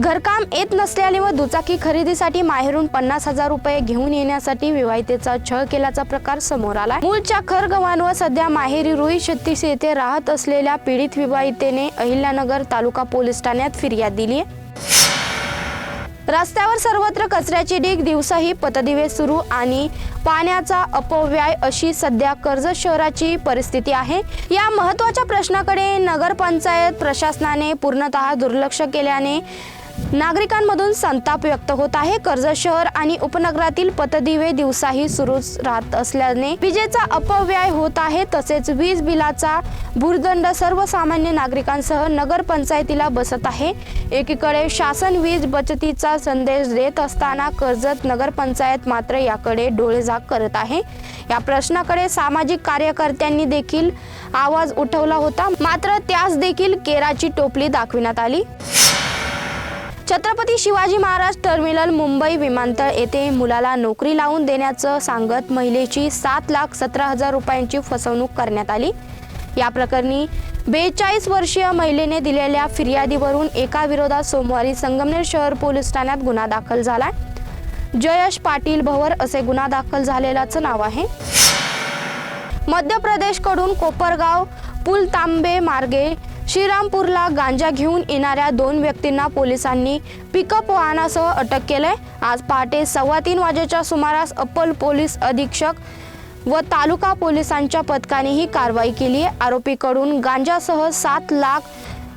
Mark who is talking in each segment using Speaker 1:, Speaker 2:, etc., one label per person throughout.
Speaker 1: घरकाम येत नसल्याने व दुचाकी खरेदीसाठी माहेरून पन्नास हजार रुपये घेऊन येण्यासाठी विवाहितेचा छळ केल्याचा प्रकार समोर आला मूळच्या खरगवान व सध्या माहेरी रोहित छत्तीस येथे राहत असलेल्या पीडित विवाहितेने अहिल्यानगर तालुका पोलीस ठाण्यात फिर्याद दिली आहे. रस्त्यावर सर्वत्र कचऱ्याची डीग दिवसाही पतदिवे सुरू आणि पाण्याचा अपव्यय अशी सध्या कर्जत शहराची परिस्थिती आहे. या महत्त्वाच्या प्रश्नाकडे नगरपंचायत प्रशासनाने पूर्णतः दुर्लक्ष केल्याने नागरिकांमधून संताप व्यक्त होत आहे. कर्जत शहर आणि उपनगरातील पतदिवे दिवसाही सुरूच राहत असल्याने विजेचा अपव्यय होत आहे. तसेच वीज बिलाचा भूर्दंड सर्वसामान्य नागरिकांसह नगरपंचायतीला बसत आहे. एकीकडे शासन वीज बचतीचा संदेश देत असताना कर्जत नगरपंचायत मात्र याकडे डोळेझाक करत आहे. या प्रश्नाकडे सामाजिक कार्यकर्त्यांनी देखील आवाज उठवला होता. मात्र त्यास देखील केराची टोपली दाखविण्यात आली. छत्रपती शिवाजी महाराज टर्मिनल मुंबई विमानतळ येथे मुलाला नोकरी लावून देण्याचं सांगत महिलेची सात लाख सतरा हजार रुपयांची फसवणूक करण्यात आली. या प्रकरणी बेचाळीस वर्षीय महिलेने दिलेल्या फिर्यादीवरून एका विरोधात सोमवारी संगमनेर शहर पोलीस ठाण्यात गुन्हा दाखल झाला. जयश पाटील भवर असे गुन्हा दाखल झालेल्याचं नाव आहे. मध्य प्रदेशकडून कोपरगाव पुल तांबे मार्गे श्रीरामपूरला गांजा घेऊन येणाऱ्या दोन व्यक्तींना पोलिसांनी पिकअप वाहनासह अटक केलंय. आज पहाटे सव्वा तीन वाजेच्या सुमारास अप्पल पोलीस अधीक्षक व तालुका पोलिसांच्या पथकाने ही कारवाई केली. आहे आरोपीकडून गांजासह सात लाख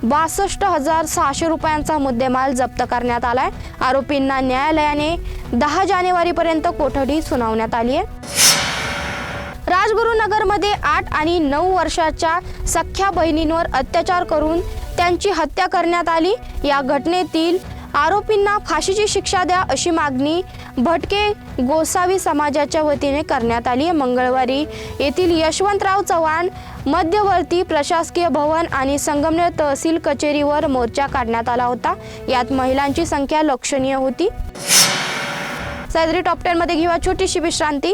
Speaker 1: बासष्ट हजार सहाशे रुपयांचा मुद्देमाल जप्त करण्यात आलाय. आरोपींना न्यायालयाने दहा जानेवारीपर्यंत कोठडी सुनावण्यात आली आहे. राजगुरुनगरमध्ये आठ आणि नऊ वर्षाच्या सख्या बहिणींवर अत्याचार करून त्यांची हत्या करण्यात आली. या घटनेतील आरोपींना फाशीची शिक्षा द्या अशी मागणी भटके गोसावी समाजाच्या वतीने करण्यात आली. आहे मंगळवारी येथील यशवंतराव चव्हाण मध्यवर्ती प्रशासकीय भवन आणि संगमनेर तहसील कचेरीवर मोर्चा काढण्यात आला होता. यात महिलांची संख्या लक्षणीय होती. सैदरी टॉप टेनमध्ये घेऊया छोटीशी विश्रांती.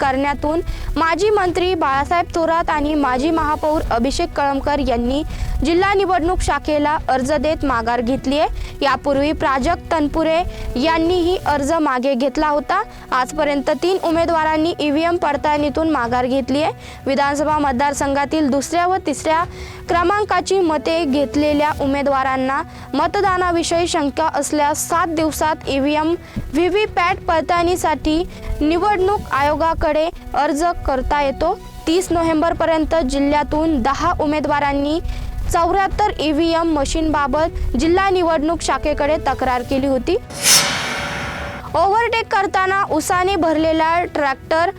Speaker 1: करण्यातून माजी मंत्री बाळासाहेब थोरात आणि माजी महापौर अभिषेक कळमकर यांनी जिल्हा निवडणूक शाखेला अर्ज देत माघार घेतली आहे. यापूर्वी प्राजक्त तनपुरे यांनीही अर्ज मागे घेतला होता. आजपर्यंत तीन उमेदवारांनी ईव्हीएम पडताळणीतून माघार घेतली आहे. विधानसभा मतदारसंघातील दुसऱ्या व तिसऱ्या क्रमांकाची मते घेतलेल्या उमेदवारांना मतदानाविषयी शंका असल्यास सात दिवसात ईव्हीएम व्ही व्ही पॅट पडताळणीसाठी निवडणूक आयोगाकडे अर्ज करता येतो. तीस नोव्हेंबरपर्यंत जिल्ह्यातून दहा उमेदवारांनी चौऱ्याहत्तर ई व्ही एम मशीनबाबत जिल्हा निवडणूक शाखेकडे तक्रार केली होती. ओव्हरटेक करताना उसाने भरलेला ट्रॅक्टर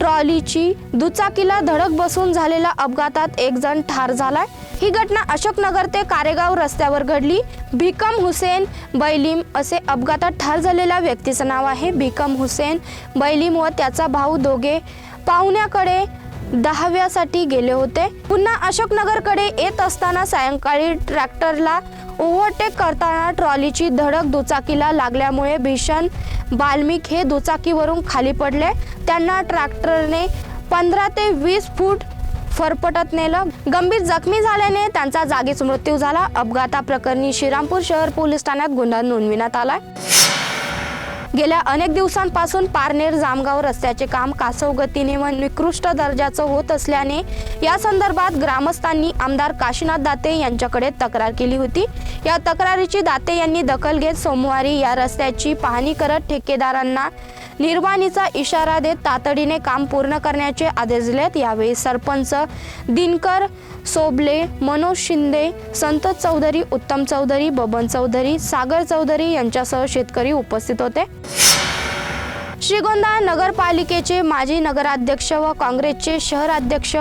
Speaker 1: ट्रॉलीची दुचाकीला धडक बसून झालेल्या अपघातात एक जण ठार झालाय. ही घटना अशोकनगर ते कारेगाव रस्त्यावर घडली. भिकम हुसेन बैलीम असे अपघातात ठार झालेल्या व्यक्तीचं नाव आहे भिकम हुसेन बैलीम व त्याचा भाऊ दोघे पाहुण्याकडे दहाव्यासाठी गेले होते. पुन्हा अशोकनगरकडे येत असताना सायंकाळी ट्रॅक्टरला ओव्हरटेक करताना ट्रॉलीची धडक दुचाकीला लागल्यामुळे भीषण बाल्मिक हे दुचाकीवरून खाली पडले. त्यांना ट्रॅक्टरने पंधरा ते वीस फूट फरफटत नेलं. गंभीर जखमी झाल्याने त्यांचा जागीच मृत्यू झाला. अपघाताप्रकरणी श्रीरामपूर शहर पोलीस ठाण्यात गुन्हा नोंदविण्यात आलाय. गेल्या अनेक दिवसांपासून पारनेर जामगाव रस्त्याचे काम कासव गतीने व निकृष्ट दर्जाचं होत असल्याने या संदर्भात ग्रामस्थांनी आमदार काशीनाथ दाते यांच्याकडे तक्रार केली होती. या तक्रारीची दाते यांनी दखल घेत सोमवारी या रस्त्याची पाहणी करत ठेकेदारांना निर्वाणीचा इशारा देत तातडीने काम पूर्ण करण्याचे आदेश दिलेत. यावेळी सरपंच दिनकर सोबले मनोज शिंदे संत चौधरी उत्तम चौधरी बबन चौधरी सागर चौधरी यांच्यासह शेतकरी उपस्थित होते. श्रीगोंदा नगरपालिकेचे माजी नगराध्यक्ष व काँग्रेसचे शहराध्यक्ष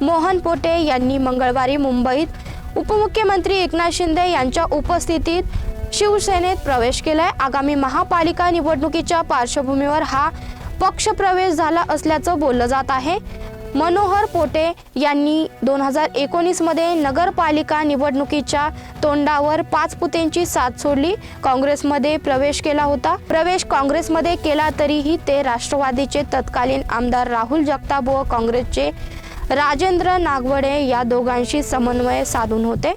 Speaker 1: मोहन पोटे यांनी मंगळवारी मुंबईत उपमुख्यमंत्री एकनाथ शिंदे यांच्या उपस्थितीत शिवसेनेत प्रवेश केलाय. आगामी महापालिका निवडणुकीच्या पार्श्वभूमीवर हा पक्षप्रवेश झाला असल्याचं बोललं जात आहे. मनोहर पोटे यांनी दोन हजार एकोणीसमध्ये नगरपालिका निवडणुकीच्या तोंडावर पाच पुतेंची साथ सोडली. काँग्रेसमध्ये प्रवेश केला होता. प्रवेश काँग्रेसमध्ये केला तरीही ते राष्ट्रवादीचे तत्कालीन आमदार राहुल जगताप व काँग्रेसचे राजेंद्र नागवडे या दोघांशी समन्वय साधून होते.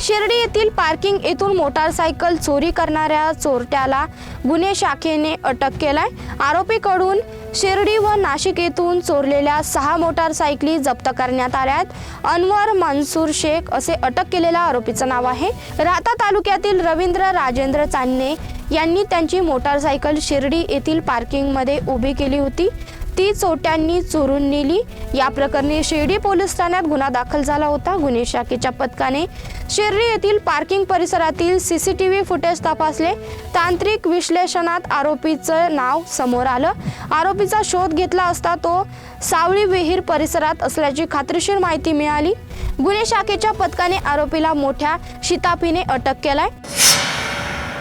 Speaker 1: शिर्डी येथील पार्किंग येथून मोटारसायकल चोरी करणाऱ्या चोरट्याला गुन्हे शाखेने अटक केलाय. आरोपीकडून शिर्डी व नाशिक येथून चोरलेल्या सहा मोटारसायकली जप्त करण्यात आल्या अनवर मनसूर शेख असे अटक केलेल्या आरोपीचं नाव आहे. राहता तालुक्यातील रवींद्र राजेंद्र चांदणे यांनी त्यांची मोटारसायकल शिर्डी येथील पार्किंगमध्ये उभी केली होती. ती चोट्यांनी चोरून नेली. या प्रकरणी शिर्डी पोलीस ठाण्यात गुन्हा दाखल झाला होता. गुन्हे शाखेच्या पथकाने शिर्डी येथील पार्किंग परिसरातील सीसीटीव्ही फुटेज तपासले. तांत्रिक विश्लेषणात आरोपीचं नाव समोर आलं. आरोपीचा शोध घेतला असता तो सावळी विहीर परिसरात असल्याची खात्रीशीर माहिती मिळाली. गुन्हे शाखेच्या पथकाने आरोपीला मोठ्या शिताफीने अटक केलाय.